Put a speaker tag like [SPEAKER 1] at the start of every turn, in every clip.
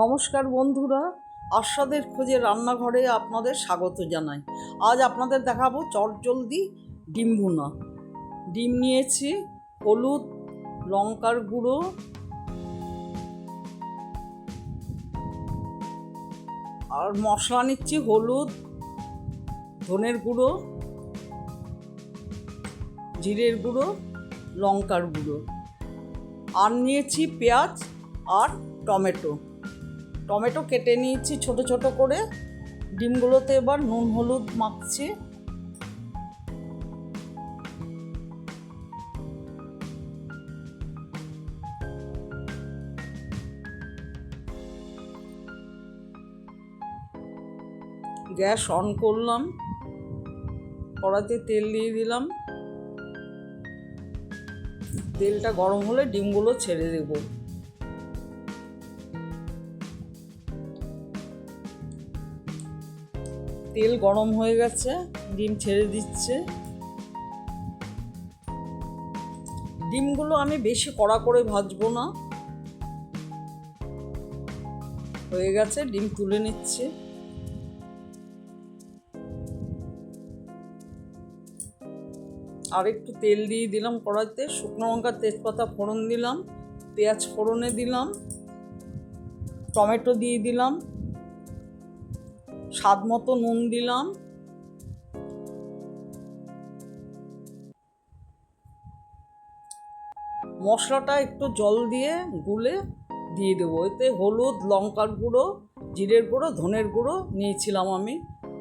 [SPEAKER 1] নমস্কার বন্ধুরা আস্বাদের খোঁজে রান্নাঘরে আপনাদের স্বাগত জানাই। আজ আপনাদের দেখাবো চটজলদি ডিম ভুনা। ডিম নিয়েছি হলুদ, লঙ্কার গুঁড়ো, আর মশলা নিচ্ছি হলুদ, ধনের গুঁড়ো, জিরের গুঁড়ো, লঙ্কার গুঁড়ো। আর নিয়েছি পেঁয়াজ আর টমেটো। টমেটো কেটে নিয়েছি ছোট ছোট করে। ডিমগুলোতে এবার নুন, হলুদ মাখছি। গ্যাস অন করলাম। কড়াতে তেল দিয়ে দিলাম। তেলটা গরম হলে ডিমগুলো ছেড়ে দেবো। তেল গরম হয়ে গেছে, ডিম ছেড়ে দিচ্ছে। ডিমগুলো আমি বেশি কড়া করে ভাজবো না। হয়ে গেছে, ডিম তুলে নিচ্ছে। আর একটু তেল দিয়ে দিলাম কড়াইতে, শুকনো লঙ্কা, তেজপাতা ফোড়ন দিলাম, পেঁয়াজ ফোড়নে দিলাম, টমেটো দিয়ে দিলাম। স্বাদ মতো নুন দিলাম। মশলাটা একটু জল দিয়ে গুলে দিয়ে দেবো। এতে হলুদ, লঙ্কার গুঁড়ো, জিরের গুঁড়ো, ধনের গুঁড়ো নিয়েছিলাম আমি।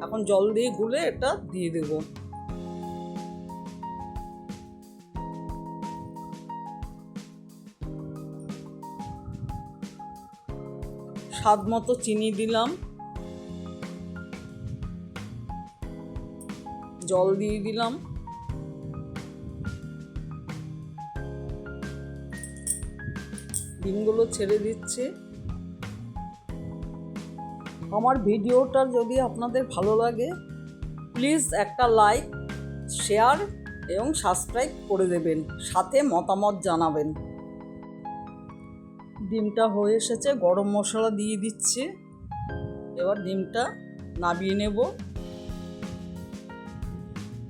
[SPEAKER 1] এখন জল দিয়ে গুলে এটা দিয়ে দেবো। স্বাদ মতো চিনি দিলাম। জল দিয়ে দিলাম। ডিমগুলো ছেড়ে দিচ্ছে। আমার ভিডিওটা যদি আপনাদের ভালো লাগে প্লিজ একটা লাইক শেয়ার এবং সাবস্ক্রাইব করে দেবেন, সাথে মতামত জানাবেন। ডিমটা হয়ে এসেছে, গরম মশলা দিয়ে দিচ্ছে। এবার ডিমটা নাবিয়ে নেব।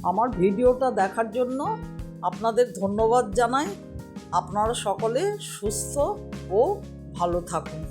[SPEAKER 1] আমার ভিডিওটা দেখার জন্য আপনাদের ধন্যবাদ জানাই। আপনারা সকলে সুস্থ ও ভালো থাকুন।